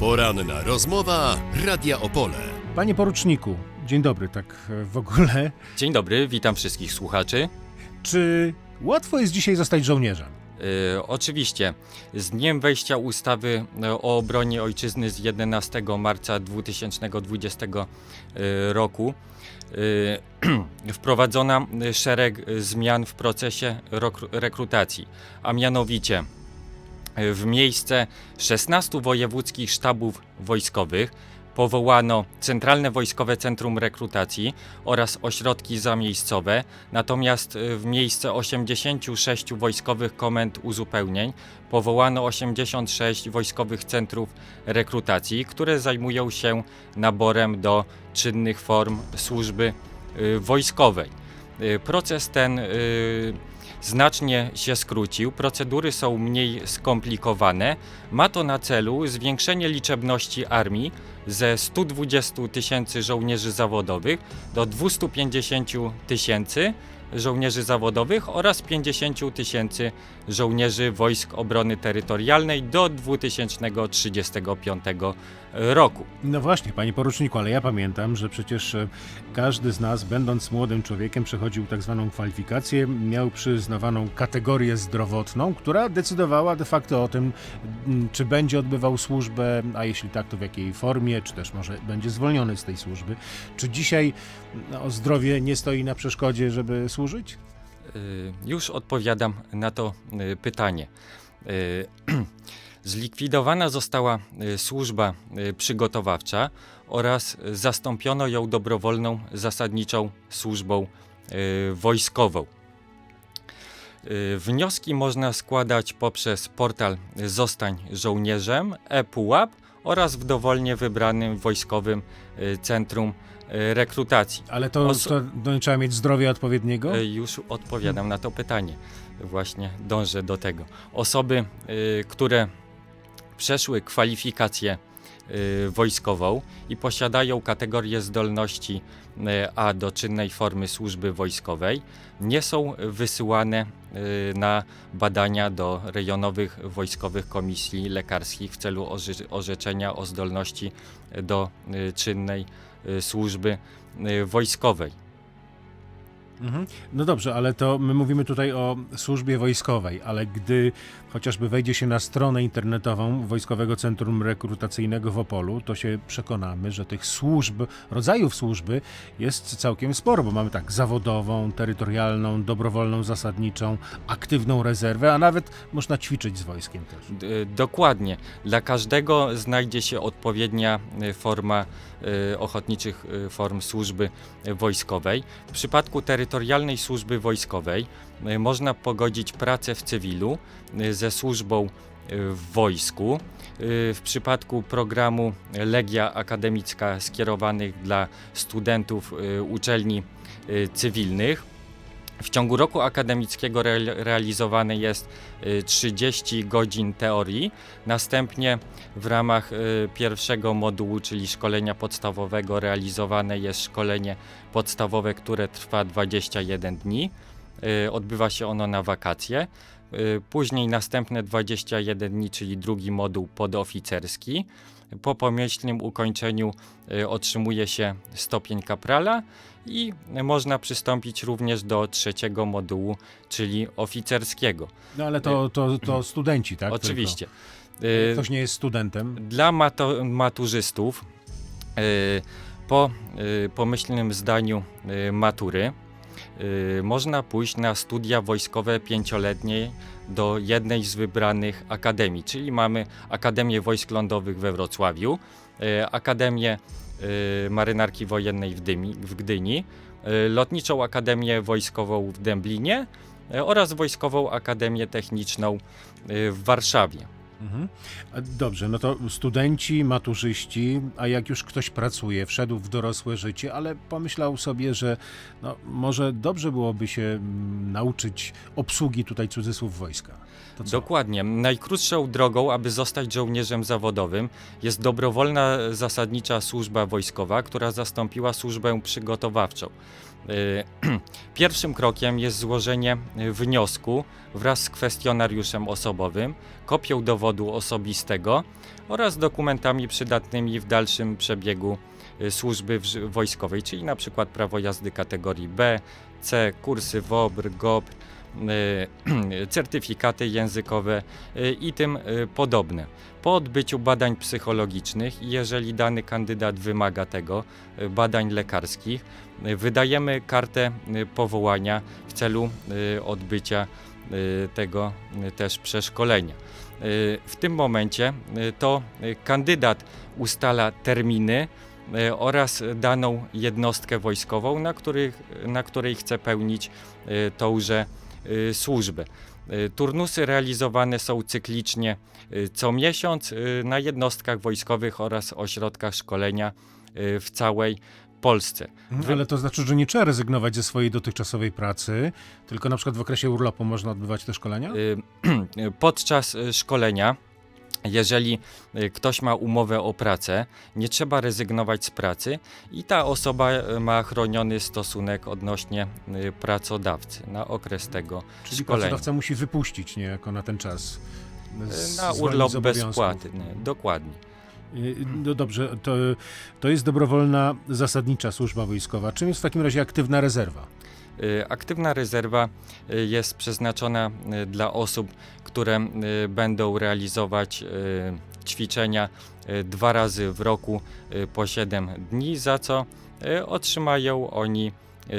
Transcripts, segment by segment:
Poranna rozmowa Radia Opole. Panie poruczniku, dzień dobry, tak w ogóle. Dzień dobry, witam wszystkich słuchaczy. Czy łatwo jest dzisiaj zostać żołnierzem? E, oczywiście, z dniem wejścia ustawy e, o obronie ojczyzny z 11 marca 2020 e, roku e, wprowadzono szereg zmian w procesie rekrutacji, a mianowicie w miejsce 16 wojewódzkich sztabów wojskowych powołano Centralne Wojskowe Centrum Rekrutacji oraz ośrodki zamiejscowe, natomiast w miejsce 86 wojskowych komend uzupełnień powołano 86 wojskowych centrów rekrutacji, które zajmują się naborem do czynnych form służby y, wojskowej. Y, Proces ten y, znacznie się skrócił, procedury są mniej skomplikowane. Ma to na celu zwiększenie liczebności armii ze 120 tysięcy żołnierzy zawodowych do 250 tysięcy żołnierzy zawodowych oraz 50 tysięcy żołnierzy Wojsk Obrony Terytorialnej do 2035 roku. No właśnie, panie poruczniku, ale ja pamiętam, że przecież e, każdy z nas, będąc młodym człowiekiem, przechodził tak zwaną kwalifikację, miał przyznawaną kategorię zdrowotną, która decydowała de facto o tym, czy będzie odbywał służbę, a jeśli tak, to w jakiej formie, czy też może będzie zwolniony z tej służby. Czy dzisiaj no, zdrowie nie stoi na przeszkodzie, żeby służyć? Y, Już odpowiadam na to y, pytanie. Y, Zlikwidowana została służba przygotowawcza oraz zastąpiono ją dobrowolną zasadniczą służbą wojskową. Wnioski można składać poprzez portal Zostań żołnierzem, ePUAP oraz w dowolnie wybranym wojskowym centrum rekrutacji. Ale to, Oso- to no, trzeba mieć zdrowia odpowiedniego? E, Już odpowiadam na to pytanie. Właśnie dążę do tego. Osoby, y, które przeszły kwalifikację y, wojskową i posiadają kategorię zdolności y, A do czynnej formy służby wojskowej, nie są wysyłane y, na badania do rejonowych wojskowych komisji lekarskich w celu orze- orzeczenia o zdolności do y, czynnej y, służby y, wojskowej. Mhm. No dobrze, ale to my mówimy tutaj o służbie wojskowej, ale gdy chociażby wejdzie się na stronę internetową Wojskowego Centrum Rekrutacyjnego w Opolu, to się przekonamy, że tych służb, rodzajów służby jest całkiem sporo, bo mamy tak zawodową, terytorialną, dobrowolną, zasadniczą, aktywną rezerwę, a nawet można ćwiczyć z wojskiem też. D- Dokładnie. Dla każdego znajdzie się odpowiednia y, forma y, ochotniczych form służby wojskowej. W przypadku terytorialnej służby wojskowej y, można pogodzić pracę w cywilu y, ze służbą y, w wojsku. W przypadku programu Legia Akademicka skierowanych dla studentów uczelni cywilnych w ciągu roku akademickiego real- realizowane jest y, 30 godzin teorii. Następnie w ramach y, pierwszego modułu, czyli szkolenia podstawowego, realizowane jest szkolenie podstawowe, które trwa 21 dni. Y, Odbywa się ono na wakacje. Y, Później następne 21 dni, czyli drugi moduł podoficerski. Po pomyślnym ukończeniu y, otrzymuje się stopień kaprala i można przystąpić również do trzeciego modułu, czyli oficerskiego. No ale to, to, to studenci, tak? Oczywiście. Tylko. Y, Ktoś nie jest studentem. Dla mato- maturzystów y, po y, pomyślnym zdaniu y, matury y, można pójść na studia wojskowe pięcioletnie do jednej z wybranych akademii, czyli mamy Akademię Wojsk Lądowych we Wrocławiu, y, Akademię y, Marynarki Wojennej w, Dymi, w Gdyni, y, Lotniczą Akademię Wojskową w Dęblinie y, oraz Wojskową Akademię Techniczną y, w Warszawie. Mhm. Dobrze, no to studenci, maturzyści, a jak już ktoś pracuje, wszedł w dorosłe życie, ale pomyślał sobie, że no, może dobrze byłoby się mm, nauczyć obsługi tutaj cudzysłów wojska. Dokładnie. Najkrótszą drogą, aby zostać żołnierzem zawodowym, jest dobrowolna zasadnicza służba wojskowa, która zastąpiła służbę przygotowawczą. Y, Pierwszym krokiem jest złożenie y, wniosku wraz z kwestionariuszem osobowym, kopią dowodu osobistego oraz dokumentami przydatnymi w dalszym przebiegu y, służby wojskowej, czyli przykład prawo jazdy kategorii B, C, kursy WOBR, GOP, certyfikaty językowe i tym podobne. Po odbyciu badań psychologicznych, jeżeli dany kandydat wymaga tego, badań lekarskich, wydajemy kartę y, powołania w celu y, odbycia y, tego też przeszkolenia. W tym momencie to kandydat ustala terminy oraz daną jednostkę wojskową, na, których, na której chce pełnić tąże służbę. Turnusy realizowane są cyklicznie co miesiąc na jednostkach wojskowych oraz ośrodkach szkolenia w całej Polsce. Mhm, Wy- Ale to znaczy, że nie trzeba rezygnować ze swojej dotychczasowej pracy, tylko na przykład w okresie urlopu można odbywać te szkolenia? Podczas y, szkolenia, jeżeli y, ktoś ma umowę o pracę, nie trzeba rezygnować z pracy i ta osoba y, ma chroniony stosunek odnośnie pracodawcy na okres tego Czyli szkolenia. pracodawca musi wypuścić niejako na ten czas. z- Na urlop z obowiązków. bezpłatny, dokładnie. Y, No dobrze, to, to jest dobrowolna, zasadnicza służba wojskowa. Czym jest w takim razie aktywna rezerwa? Y, Aktywna rezerwa y, jest przeznaczona dla osób, które będą realizować ćwiczenia dwa razy w roku po 7 dni, za co otrzymają oni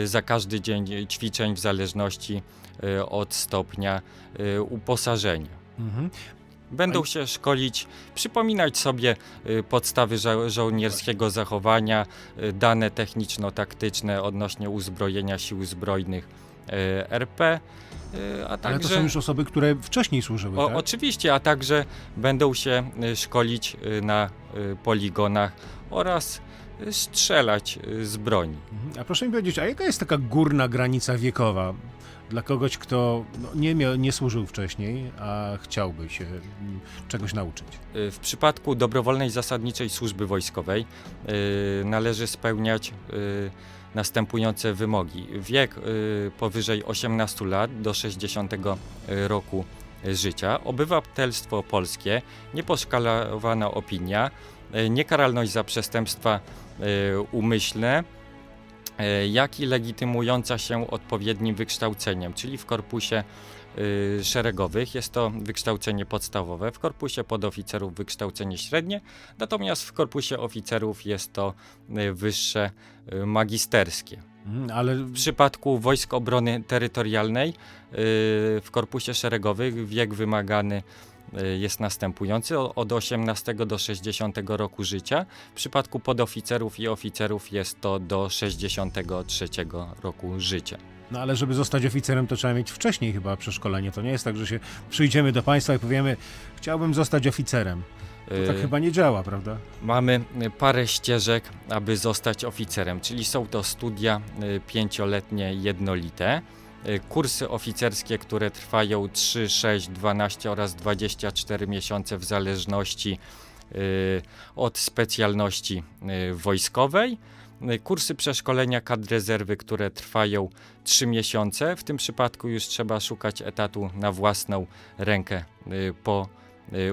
za każdy dzień ćwiczeń w zależności od stopnia uposażenia. Mhm. Będą się szkolić, przypominać sobie y, podstawy żo- żołnierskiego zachowania, y, dane techniczno-taktyczne odnośnie uzbrojenia sił zbrojnych y, RP, y, a Ale to także... są już osoby, które wcześniej służyły, O, tak? Oczywiście, a także będą się y, szkolić y, na y, poligonach oraz strzelać z broni. Mhm. A proszę mi powiedzieć, a jaka jest taka górna granica wiekowa dla kogoś, kto no, nie, miał, nie służył wcześniej, a chciałby się mm, czegoś nauczyć? Y, W przypadku dobrowolnej zasadniczej służby wojskowej y, należy spełniać y, następujące wymogi. Wiek powyżej 18 lat do 60 roku życia, obywatelstwo polskie, nieposzkalowana opinia, niekaralność za przestępstwa umyślne, jak i legitymująca się odpowiednim wykształceniem, czyli w korpusie y, szeregowych jest to wykształcenie podstawowe, w korpusie podoficerów wykształcenie średnie, natomiast w korpusie oficerów jest to y, wyższe y, magisterskie. Mhm, Ale W przypadku Wojsk Obrony Terytorialnej w korpusie szeregowych wiek wymagany jest następujący od 18 do 60 roku życia. W przypadku podoficerów i oficerów jest to do 63 roku życia. No ale żeby zostać oficerem, to trzeba mieć wcześniej chyba przeszkolenie. To nie jest tak, że się przyjdziemy do państwa i powiemy, chciałbym zostać oficerem. To tak Y, chyba nie działa, prawda? Mamy y, parę ścieżek, aby zostać oficerem, czyli są to studia y, pięcioletnie jednolite, y, kursy oficerskie, które trwają 3, 6, 12 oraz 24 miesiące w zależności y, od specjalności y, wojskowej. Kursy przeszkolenia kadr rezerwy, które trwają 3 miesiące. W tym przypadku już trzeba szukać etatu na własną rękę po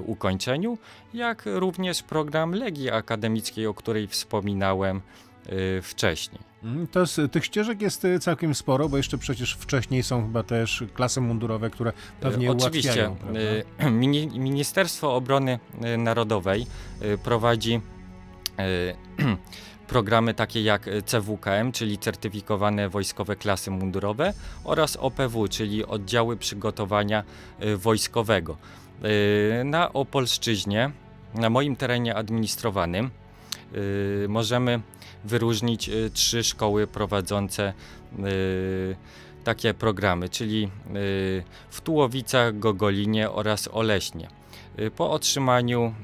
ukończeniu jak również program Legii Akademickiej, o której wspominałem wcześniej. Mm, To jest, tych ścieżek jest y, całkiem sporo, bo jeszcze przecież wcześniej są chyba też klasy mundurowe, które pewnie Y, Oczywiście ułatwiają. y, Mini- Ministerstwo Obrony y, Narodowej y, prowadzi y, programy takie jak y, CWKM, czyli certyfikowane wojskowe klasy mundurowe oraz OPW, czyli oddziały przygotowania y, wojskowego. Y, Na Opolszczyźnie, na moim terenie administrowanym, y, możemy wyróżnić y, trzy szkoły prowadzące y, takie programy, czyli y, w Tułowicach, Gogolinie oraz Oleśnie. Y, Po otrzymaniu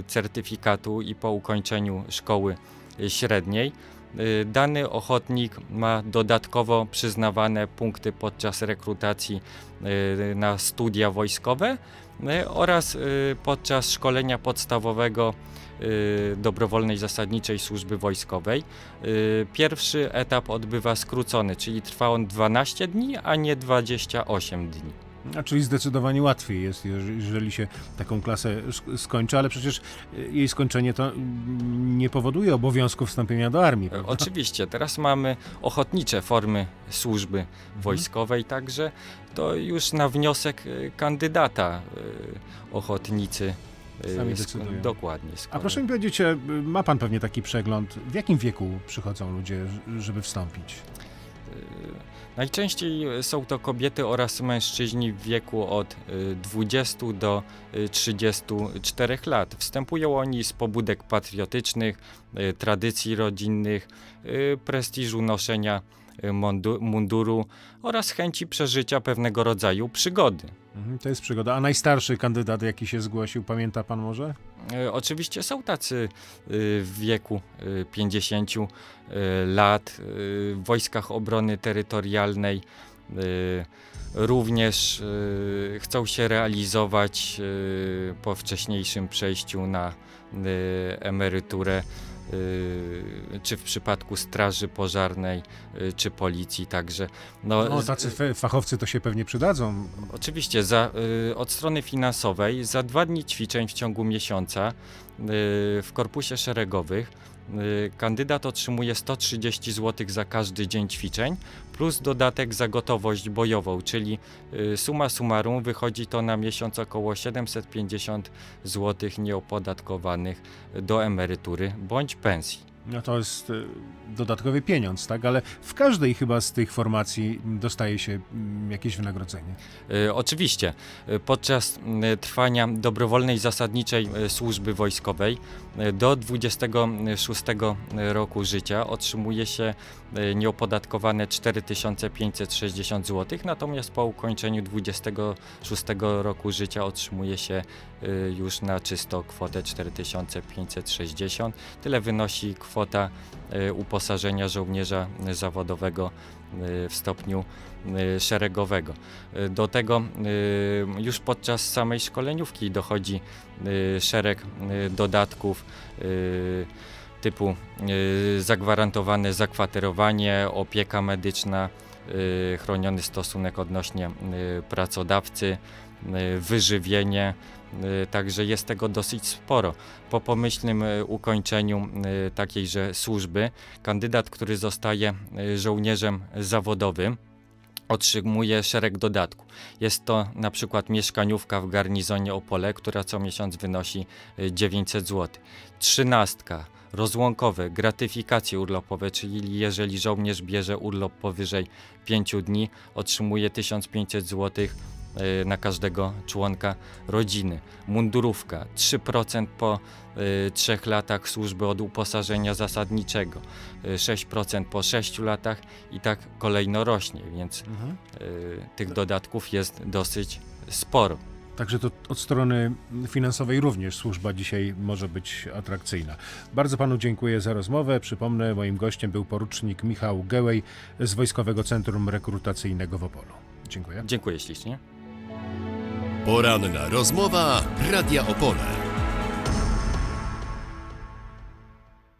y, certyfikatu i po ukończeniu szkoły y, średniej, y, dany ochotnik ma dodatkowo przyznawane punkty podczas rekrutacji y, na studia wojskowe y, oraz y, podczas szkolenia podstawowego y, dobrowolnej zasadniczej służby wojskowej. Y, Pierwszy etap odbywa skrócony, czyli trwa on 12 dni, a nie 28 dni. A czyli zdecydowanie łatwiej jest, jeż- jeżeli się taką klasę sk- skończy, ale przecież y, jej skończenie to nie powoduje obowiązku wstąpienia do armii. E, prawda? Oczywiście, teraz mamy ochotnicze formy służby wojskowej, także to już na wniosek e, kandydata e, ochotnicy e, Sami decydują. Dokładnie. A skoro- proszę mi powiedzieć, e, ma pan pewnie taki przegląd, w jakim wieku przychodzą ludzie, żeby wstąpić? Najczęściej są to kobiety oraz mężczyźni w wieku od e, 20 do e, 34 lat. Wstępują oni z pobudek patriotycznych, e, tradycji rodzinnych, prestiżu noszenia mundu- munduru oraz chęci przeżycia pewnego rodzaju przygody. Mhm, To jest przygoda. A najstarszy kandydat, jaki się zgłosił, pamięta pan może? E, Oczywiście są tacy y, w wieku y, 50 y, lat w wojskach obrony terytorialnej. Również chcą się realizować po wcześniejszym przejściu na emeryturę, czy w przypadku straży pożarnej, y, czy policji. Także no, No, tacy fachowcy to się pewnie przydadzą. Oczywiście, za, y, od strony finansowej za dwa dni ćwiczeń w ciągu miesiąca y, w korpusie szeregowych y, kandydat otrzymuje 130 zł za każdy dzień ćwiczeń plus dodatek za gotowość bojową, czyli y, suma summarum wychodzi to na miesiąc około 750 zł nieopodatkowanych do emerytury bądź pensji. No to jest e, dodatkowy pieniądz, tak? Ale w każdej chyba z tych formacji dostaje się mm, jakieś wynagrodzenie. E, Oczywiście, e, podczas m, trwania dobrowolnej zasadniczej e, służby wojskowej e, do 26 roku życia otrzymuje się e, nieopodatkowane 4560 zł, natomiast po ukończeniu 26 roku życia otrzymuje się e, już na czysto kwotę 4560. Tyle wynosi kwota e, uposażenia żołnierza zawodowego e, w stopniu e, szeregowego. Do tego już podczas samej szkoleniówki dochodzi szereg dodatków typu zagwarantowane zakwaterowanie, opieka medyczna, chroniony stosunek odnośnie pracodawcy, wyżywienie. E, Także jest tego dosyć sporo. Po pomyślnym e, ukończeniu e, takiejże służby, kandydat, który zostaje żołnierzem zawodowym, otrzymuje szereg dodatków. Jest to na przykład mieszkaniówka w garnizonie Opole, która co miesiąc wynosi y, 900 zł. Trzynastka, rozłąkowe, gratyfikacje urlopowe, czyli jeżeli żołnierz bierze urlop powyżej 5 dni, otrzymuje 1500 zł y, na każdego członka rodziny. Mundurówka 3% po y, 3 latach służby od uposażenia zasadniczego, y, 6% po 6 latach i tak kolejno rośnie, więc y, tych dodatków jest dosyć sporo. Także to od strony finansowej również służba dzisiaj może być atrakcyjna. Bardzo panu dziękuję za rozmowę. Przypomnę, moim gościem był porucznik Michał Gełej z Wojskowego Centrum Rekrutacyjnego w Opolu. Dziękuję. Dziękuję ślicznie. Poranna rozmowa Radia Opole.